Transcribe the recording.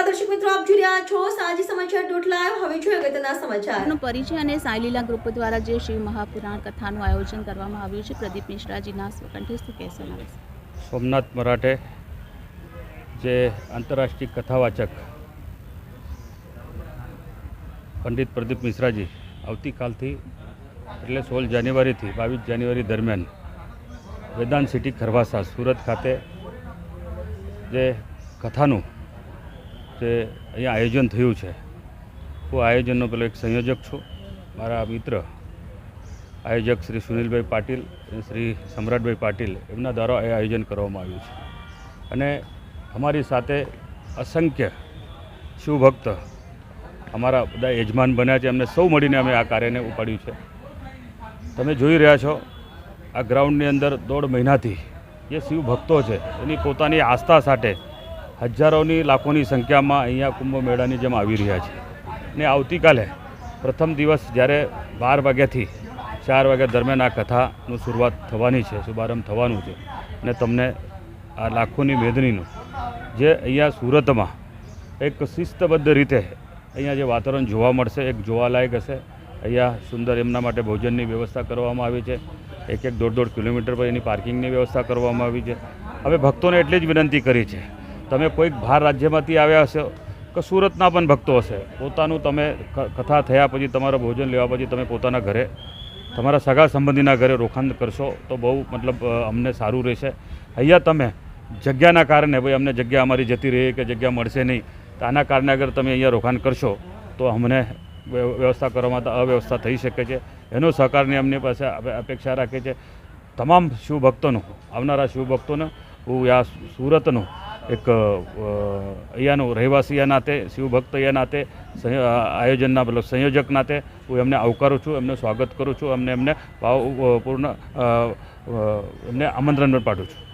નમસ્કાર દર્શક મિત્રો આપ જોઈ રહ્યા છો સાંજે સમાચાર ડોટ હવે જોઈએ અગત્યના સમાચાર. પરિચય અને સાયલીલા ગ્રુપ દ્વારા જે શિવ મહાપુરાણ કથાનું આયોજન કરવામાં આવ્યું છે પ્રદીપ મિશ્રાજીના કહેશે એના સોમનાથ મરાઠે જે આંતરરાષ્ટ્રીય કથાવાચક પંડિત પ્રદીપ મિશ્રાજી આવતીકાલથી એટલે સોળ જાન્યુઆરીથી બાવીસ જાન્યુઆરી દરમિયાન વેદાંત સિટી ખરવાસા સુરત ખાતે જે કથાનું જે અહીંયા આયોજન થયું છે. હું આયોજનનો પેલો એક સંયોજક છું. મારા મિત્ર આયોજક શ્રી સુનિલભાઈ પાટીલ અને શ્રી સમ્રાટભાઈ પાટીલ એમના દ્વારા એ આયોજન કરવામાં આવ્યું છે. અને અમારી સાથે અસંખ્ય શિવભક્ત અમારા બધા યજમાન બન્યા છે. એમને સૌ મળીને અમે આ કાર્યને ઉપાડ્યું છે. તમે જોઈ રહ્યા છો, આ ગ્રાઉન્ડની અંદર દોઢ મહિનાથી જે શિવ ભક્તો છે, એની પોતાની આસ્થા સાથે હજારોની લાખોની સંખ્યામાં અહીંયા કુંભ મેળાની જેમ આવી રહ્યા છે. ને આવતીકાલે પ્રથમ દિવસ જ્યારે બાર વાગ્યાથી ચાર વાગ્યા દરમિયાન આ કથાનું શરૂઆત થવાની છે, શુભારંભ થવાનું છે. અને તમને આ લાખોની મેદનીનું જે અહીંયા સુરતમાં એક શિસ્તબદ્ધ રીતે અહીંયા જે વાતાવરણ જોવા મળશે, એક જોવાલાયક હશે. અહીંયા સુંદર એમના માટે ભોજનની વ્યવસ્થા કરવામાં આવી છે. એક એક દોઢ દોઢ કિલોમીટર પર એની પાર્કિંગની વ્યવસ્થા કરવામાં આવી છે. હવે ભક્તોને એટલી જ વિનંતી કરી છે તમે કોઈક બહાર રાજ્યમાંથી આવ્યા હશો કે સુરતના પણ ભક્તો હશે, પોતાનું તમે કથા થયા પછી તમારો ભોજન લેવા પછી તમે પોતાના ઘરે, તમારા સગા સંબંધીના ઘરે રોકાણ કરશો તો બહુ મતલબ અમને સારું રહેશે. અહીંયા તમે જગ્યાના કારણે ભાઈ અમને જગ્યા અમારી જતી રહી કે જગ્યા મળશે નહીં, તો આના કારણે અગર તમે અહીંયા રોકાણ કરશો તો અમને વ્ય- વ્યવસ્થા કરવામાં અવ્યવસ્થા થઈ શકે છે. એનો સહકારની અમને પાસે અપેક્ષા રાખે છે. તમામ શિવભક્તોનું, આવનારા શિવભક્તોને, હું આ સુરતનું એક અહીંયાનું રહેવાસી નાતે શિવભક્ત નાતે આયોજનના મતલબ સંયોજક નાતે હું એમને આવકારું છું, એમને સ્વાગત કરું છું અમને એમને ભાવપૂર્ણ એમને આમંત્રણ પણ પાઠવું છું.